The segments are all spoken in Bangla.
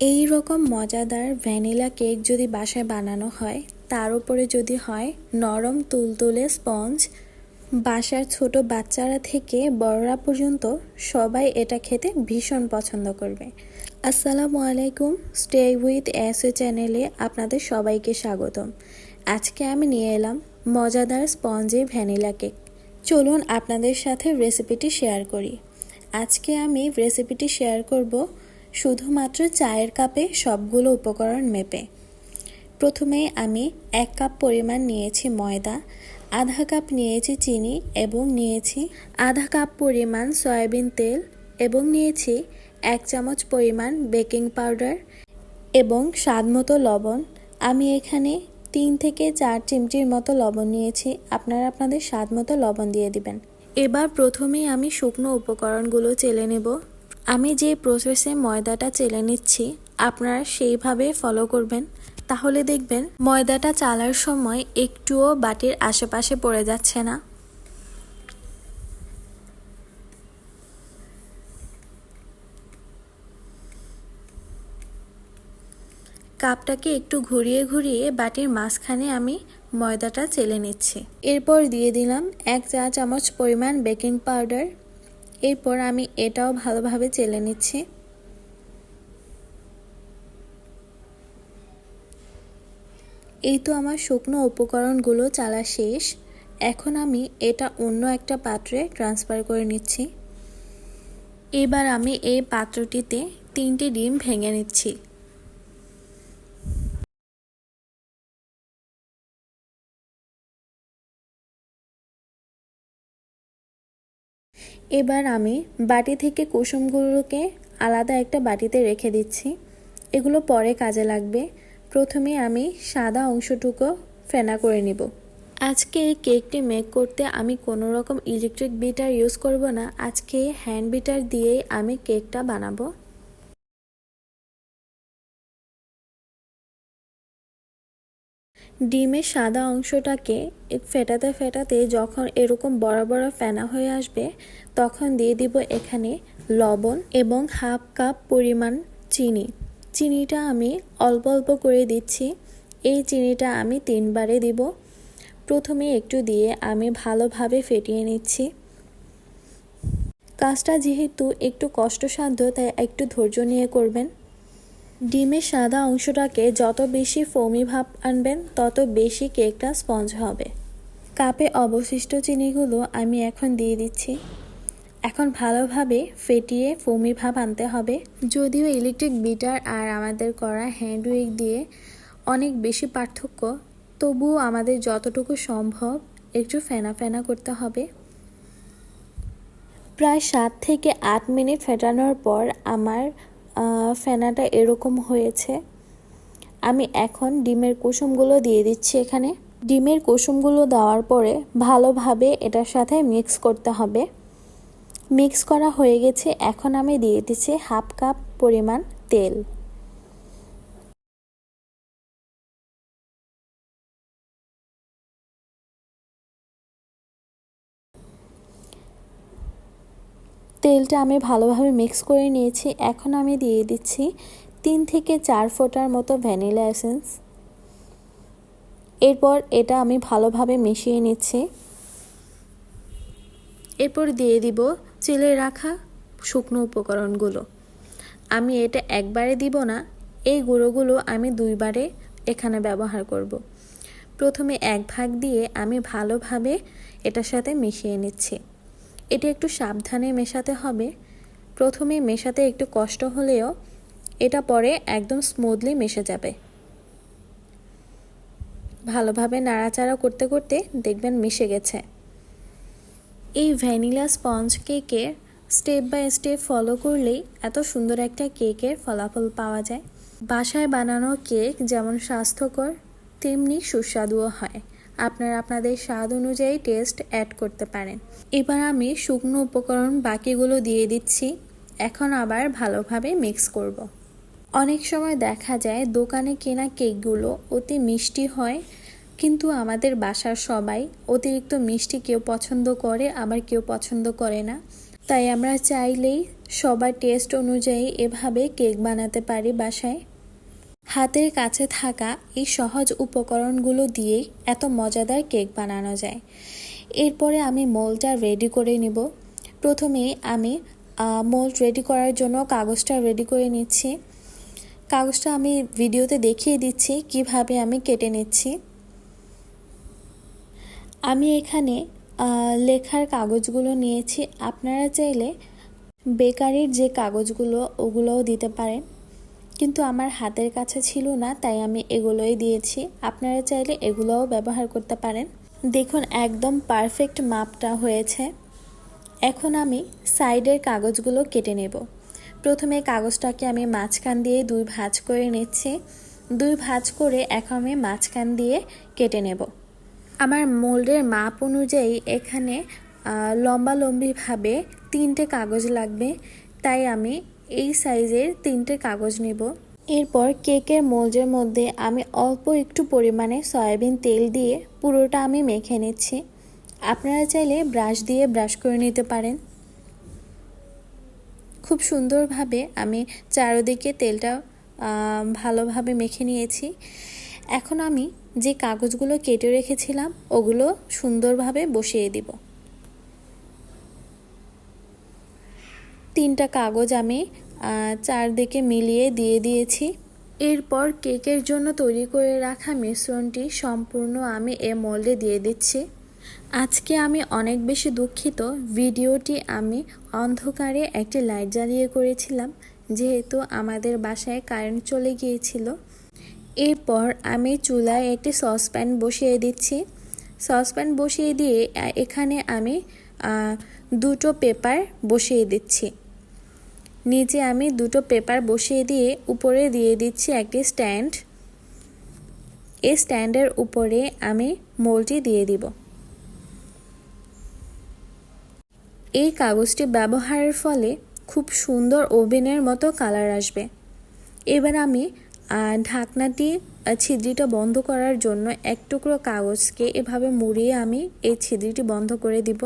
এই রকম মজাদার ভ্যানিলা কেক যদি বাসায় বানানো হয়, তার উপরে যদি হয় নরম তুলতুলে স্পঞ্জ, বাসার ছোট বাচ্চারা থেকে বড়রা পর্যন্ত সবাই এটা খেতে ভীষণ পছন্দ করবে। আসসালামু আলাইকুম স্টে উইথ এস চ্যানেলে আপনাদের সবাইকে স্বাগতম। আজকে আমি নিয়ে এলাম মজাদার স্পঞ্জে ভ্যানিলা কেক। চলুন আপনাদের সাথে রেসিপিটি শেয়ার করি। আজকে আমি রেসিপিটি শেয়ার করব শুধুমাত্র চায়ের কাপে সবগুলো উপকরণ মেপে। প্রথমে আমি এক কাপ পরিমাণ নিয়েছি ময়দা, আধা কাপ নিয়েছি চিনি এবং নিয়েছি আধা কাপ পরিমাণ সয়াবিন তেল এবং নিয়েছি এক চামচ পরিমাণ বেকিং পাউডার এবং স্বাদমতো লবণ। আমি এখানে তিন থেকে চার চিমটির মতো লবণ নিয়েছি। আপনারা আপনাদের স্বাদ মতো লবণ দিয়ে দিবেন। এবার প্রথমেই আমি শুকনো উপকরণগুলো চেলে নেব। আমি যে প্রসেসে ময়দাটা চেলে নিচ্ছি, আপনারা সেইভাবে ফলো করবেন। তাহলে দেখবেন, ময়দাটা চালার সময় একটুও বাটির আশেপাশে পড়ে যাচ্ছে না। কাপটাকে একটু ঘুরিয়ে ঘুরিয়ে বাটির মাঝখানে আমি ময়দাটা চেলে নিচ্ছি। এরপর দিয়ে দিলাম এক চা চামচ পরিমাণ বেকিং পাউডার এরপর আমি এটাও ভালোভাবে চেলে নিচ্ছি। এই তো আমার শুকনো উপকরণগুলো চালা শেষ। এখন আমি এটা অন্য একটা পাত্রে ট্রান্সফার করে নিচ্ছি। এবার আমি এই পাত্রটিতে তিনটি ডিম ভেঙে নিচ্ছি। এবার আমি বাটি থেকে কুসুমগুলোকে আলাদা একটা বাটিতে রেখে দিচ্ছি। এগুলো পরে কাজে লাগবে। প্রথমে আমি সাদা অংশটুকু ফেনা করে নিব। আজকে এই কেকটি মেক করতে আমি কোনো রকম ইলেকট্রিক বিটার ইউজ করব না। আজকে হ্যান্ড বিটার দিয়েই আমি কেকটা বানাবো। ডিমের সাদা অংশটাকে ফেটাতে ফেটাতে যখন এরকম বড় বড় ফেনা হয়ে আসবে, তখন দিয়ে দিব এখানে লবণ এবং হাফ কাপ পরিমাণ চিনি। চিনিটা আমি অল্প অল্প করে দিচ্ছি। এই চিনিটা আমি তিনবারে দিব। প্রথমে একটু দিয়ে আমি ভালোভাবে ফেটিয়ে নিচ্ছি। কাজটা যেহেতু একটু কষ্টসাধ্য, তাই একটু ধৈর্য নিয়ে করবেন। ডিমের সাদা অংশটাকে যত বেশি ফোমি ভাব আনবেন, তত বেশি কেকটা স্পঞ্জ হবে। কাপে অবশিষ্ট চিনিগুলো আমি এখন দিয়ে দিচ্ছি। এখন ভালোভাবে ফেটিয়ে ফোমি ভাব আনতে হবে। যদিও ইলেকট্রিক বিটার আর আমাদের করা হ্যান্ড উইক দিয়ে অনেক বেশি পার্থক্য, তবুও আমাদের যতটুকু সম্ভব একটু ফেনা ফেনা করতে হবে। প্রায় সাত থেকে আট মিনিট ফেটানোর পর আমার ফেনাটা এরকম হয়েছে। আমি এখন ডিমের কুসুমগুলো দিয়ে দিচ্ছি এখানে। ডিমের কুসুমগুলো দেওয়ার পরে ভালোভাবে এটার সাথে মিক্স করতে হবে। মিক্স করা হয়ে গেছে। এখন আমি দিয়ে দিচ্ছি হাফ কাপ পরিমাণ তেল। তেলটা আমি ভালোভাবে মিক্স করে নিয়েছি। এখন আমি দিয়ে দিচ্ছি তিন থেকে চার ফোটার মতো ভ্যানিলা এসেন্স। এরপর এটা আমি ভালোভাবে মিশিয়ে নিচ্ছি। এরপর দিয়ে দিব চিলে রাখা শুকনো উপকরণগুলো। আমি এটা একবারে দিব না, এই গুঁড়োগুলো আমি দুইবারে এখানে ব্যবহার করব। প্রথমে এক ভাগ দিয়ে আমি ভালোভাবে এটার সাথে মিশিয়ে নিচ্ছি। এটি একটু সাবধানে মেশাতে হবে। প্রথমে মেশাতে একটু কষ্ট হলেও এটা পরে একদম স্মুথলি মেশে যাবে। ভালোভাবে নাড়াচাড়া করতে করতে দেখবেন মিশে গেছে। এই ভ্যানিলা স্পঞ্জ কেকে স্টেপ বাই স্টেপ ফলো করলেই এত সুন্দর একটা কেকের ফলাফল পাওয়া যায়। বাসায় বানানো কেক যেমন স্বাস্থ্যকর, তেমনি সুস্বাদুও হয়। আপনারা আপনাদের স্বাদ অনুযায়ী টেস্ট অ্যাড করতে পারেন। এবার আমি শুকনো উপকরণ বাকিগুলো দিয়ে দিচ্ছি। এখন আবার ভালোভাবে মিক্স করব। অনেক সময় দেখা যায় দোকানে কেনা কেকগুলো অতি মিষ্টি হয়, কিন্তু আমাদের বাসার সবাই অতিরিক্ত মিষ্টি কেউ পছন্দ করে, আবার কেউ পছন্দ করে না। তাই আমরা চাইলেই সবার টেস্ট অনুযায়ী এভাবে কেক বানাতে পারি বাসায়। হাতের কাছে থাকা এই সহজ উপকরণগুলো দিয়েই এত মজাদার কেক বানানো যায়। এরপরে আমি মোলটা রেডি করে নিব। প্রথমে আমি মোল্ড রেডি করার জন্য কাগজটা রেডি করে নিচ্ছি। কাগজটা আমি ভিডিওতে দেখিয়ে দিচ্ছি কীভাবে আমি কেটে নিচ্ছি। আমি এখানে লেখার কাগজগুলো নিয়েছি। আপনারা চাইলে বেকারির যে কাগজগুলো, ওগুলোও দিতে পারেন। কিন্তু আমার হাতের কাছে ছিল না, তাই আমি এগুলোই দিয়েছি। আপনারা চাইলে এগুলোও ব্যবহার করতে পারেন। দেখুন, একদম পারফেক্ট মাপটা হয়েছে। এখন আমি সাইডের কাগজগুলো কেটে নেব। প্রথমে কাগজটাকে আমি মাঝখান দিয়ে দুই ভাঁজ করে নিচ্ছি। দুই ভাঁজ করে এখন আমি মাঝখান দিয়ে কেটে নেব। আমার মোল্ডের মাপ অনুযায়ী এখানে লম্বালম্বিভাবে তিনটে কাগজ লাগবে। তাই আমি এই সাইজের তিনটে কাগজ নেব। এরপর কেকের মোল্ডের মধ্যে আমি অল্প একটু পরিমাণে সয়াবিন তেল দিয়ে পুরোটা আমি মেখে নিচ্ছি। আপনারা চাইলে ব্রাশ দিয়ে ব্রাশ করে নিতে পারেন। খুব সুন্দরভাবে আমি চারোদিকে তেলটা ভালোভাবে মেখে নিয়েছি। এখন আমি যে কাগজগুলো কেটে রেখেছিলাম, ওগুলো সুন্দরভাবে বসিয়ে দিব। তিনটা কাগজ আমি চারদিকে মিলিয়ে দিয়ে দিয়েছি। এরপর কেকের জন্য তৈরি করে রাখা মিশ্রণটি সম্পূর্ণ আমি এ মোল্ডে দিয়ে দিচ্ছি। আজকে আমি অনেক বেশি দুঃখিত। ভিডিওটি আমি অন্ধকারে একটি লাইট জ্বালিয়ে করেছিলাম, যেহেতু আমাদের বাসায় কারেন্ট চলে গিয়েছিল। এরপর আমি চুলায় একটি সসপ্যান বসিয়ে দিচ্ছি। সসপ্যান বসিয়ে দিয়ে এখানে আমি দুটো পেপার বসিয়ে দিচ্ছি। নিচে আমি দুটো পেপার বসিয়ে দিয়ে উপরে দিয়ে দিচ্ছি একটি স্ট্যান্ড। এই স্ট্যান্ডের উপরে আমি মোলটি দিয়ে দিব। এই কাগজটি ব্যবহারের ফলে খুব সুন্দর ওভেনের মতো কালার আসবে। এবার আমি ঢাকনাটি ছিদ্রিটা বন্ধ করার জন্য এক টুকরো কাগজকে এভাবে মুড়িয়ে আমি এই ছিদ্রিটি বন্ধ করে দিব।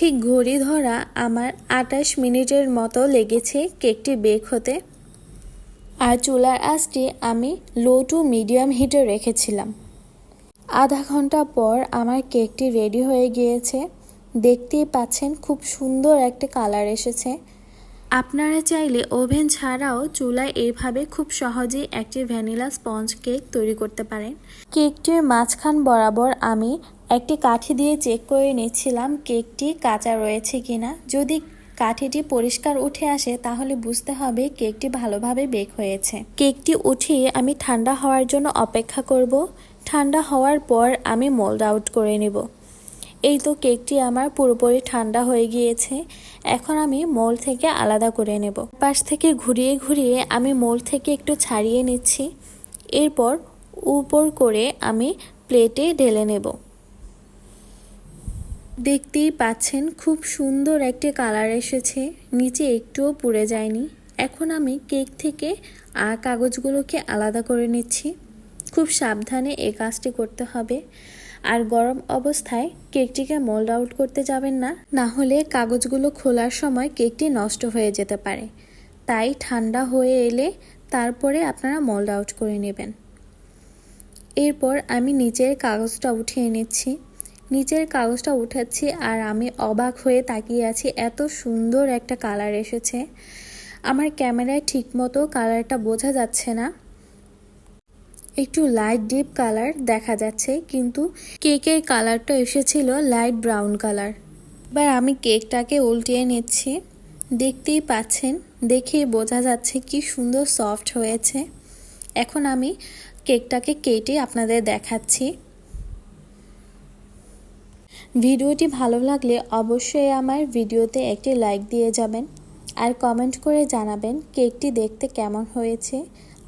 ঠিক ঘড়ি ধরা আমার আটাশ মিনিটের মতো লেগেছে কেকটি বেক হতে। আর চুলার আঁচটি আমি লো টু মিডিয়াম হিটে রেখেছিলাম। আধা ঘণ্টা পর আমার কেকটি রেডি হয়ে গিয়েছে। দেখতেই পাচ্ছেন খুব সুন্দর একটা কালার এসেছে। আপনারা চাইলে ওভেন ছাড়াও চুলায় এইভাবে খুব সহজেই একটি ভ্যানিলা স্পঞ্জ কেক তৈরি করতে পারেন। কেকটির মাঝখান বরাবর আমি একটি কাঠি দিয়ে চেক করে নিচ্ছিলাম কেকটি কাঁচা রয়েছে কিনা। যদি কাঠিটি পরিষ্কার উঠে আসে, তাহলে বুঝতে হবে কেকটি ভালোভাবে বেক হয়েছে। কেকটি উঠিয়ে আমি ঠান্ডা হওয়ার জন্য অপেক্ষা করব। ঠান্ডা হওয়ার পর আমি মোল্ড আউট করে নেব। এই তো কেকটি আমার পুরোপুরি ঠান্ডা হয়ে গিয়েছে, এখন আমি মোল থেকে আলাদা করে নেব। পাশ থেকে ঘুরিয়ে ঘুরিয়ে আমি মোল থেকে একটু ছাড়িয়ে নিচ্ছি, এরপর উপর করে আমি প্লেটে ঢেলে নেব। দেখতেই পাচ্ছেন খুব সুন্দর একটি কালার এসেছে, নিচে একটুও পুড়ে যায়নি। এখন আমি কেক থেকে কাগজগুলোকে আলাদা করে নিচ্ছি। খুব সাবধানে এই কাজটি করতে হবে। আর গরম অবস্থায় কেকটিকে মোল্ড আউট করতে যাবেন না। না হলে কাগজগুলো খোলার সময় কেকটি নষ্ট হয়ে যেতে পারে। তাই ঠান্ডা হয়ে এলে তারপরে আপনারা মোল্ড আউট করে নেবেন। এরপর আমি নিচের কাগজটা উঠিয়ে নিচ্ছি। নিচের কাগজটা উঠাচ্ছি আর আমি অবাক হয়ে তাকিয়ে আছি, এত সুন্দর একটা কালার এসেছে। আমার ক্যামেরায় ঠিকমতো কালারটা বোঝা যাচ্ছে না। একটু লাইট ডিপ কালার দেখা যাচ্ছে, কিন্তু কেকের কালারটা এসেছিল লাইট ব্রাউন কালার এবার আমি কেকটাকে উল্টিয়ে নিচ্ছি। দেখতেই পাচ্ছেন দেখেই বোঝা যাচ্ছে কি সুন্দর সফট হয়েছে। এখন আমি কেকটাকে কেটে আপনাদের দেখাচ্ছি। ভিডিওটি ভালো লাগলে অবশ্যই আমার ভিডিওতে একটি লাইক দিয়ে যাবেন। আর কমেন্ট করে জানাবেন কেকটি দেখতে কেমন হয়েছে।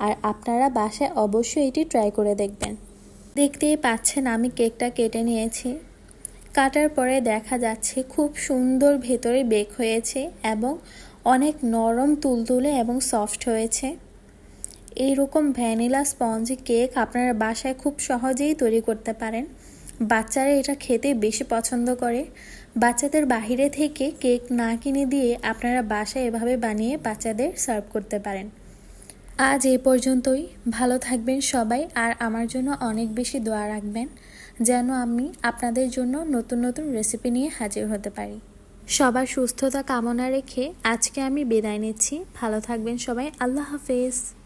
আর আপনারা বাসায় অবশ্যই এটি ট্রাই করে দেখবেন। দেখতেই পাচ্ছেন আমি কেকটা কেটে নিয়েছি। কাটার পরে দেখা যাচ্ছে খুব সুন্দর ভেতরে বেক হয়েছে এবং অনেক নরম, তুলতুলে এবং সফট হয়েছে। এইরকম ভ্যানিলা স্পঞ্জ কেক আপনারা বাসায় খুব সহজেই তৈরি করতে পারেন। বাচ্চারা এটা খেতে বেশি পছন্দ করে। বাচ্চাদের বাহিরে থেকে কেক না কিনে দিয়ে আপনারা বাসায় এভাবে বানিয়ে বাচ্চাদের সার্ভ করতে পারেন। আজ এই পর্যন্তই। ভালো থাকবেন সবাই আর আমার জন্য অনেক বেশি দোয়া রাখবেন যেন আমি আপনাদের জন্য নতুন নতুন রেসিপি নিয়ে হাজির হতে পারি। সবার সুস্থতা কামনা রেখে আজকে আমি বিদায় নিচ্ছি। ভালো থাকবেন সবাই। আল্লাহ হাফেজ।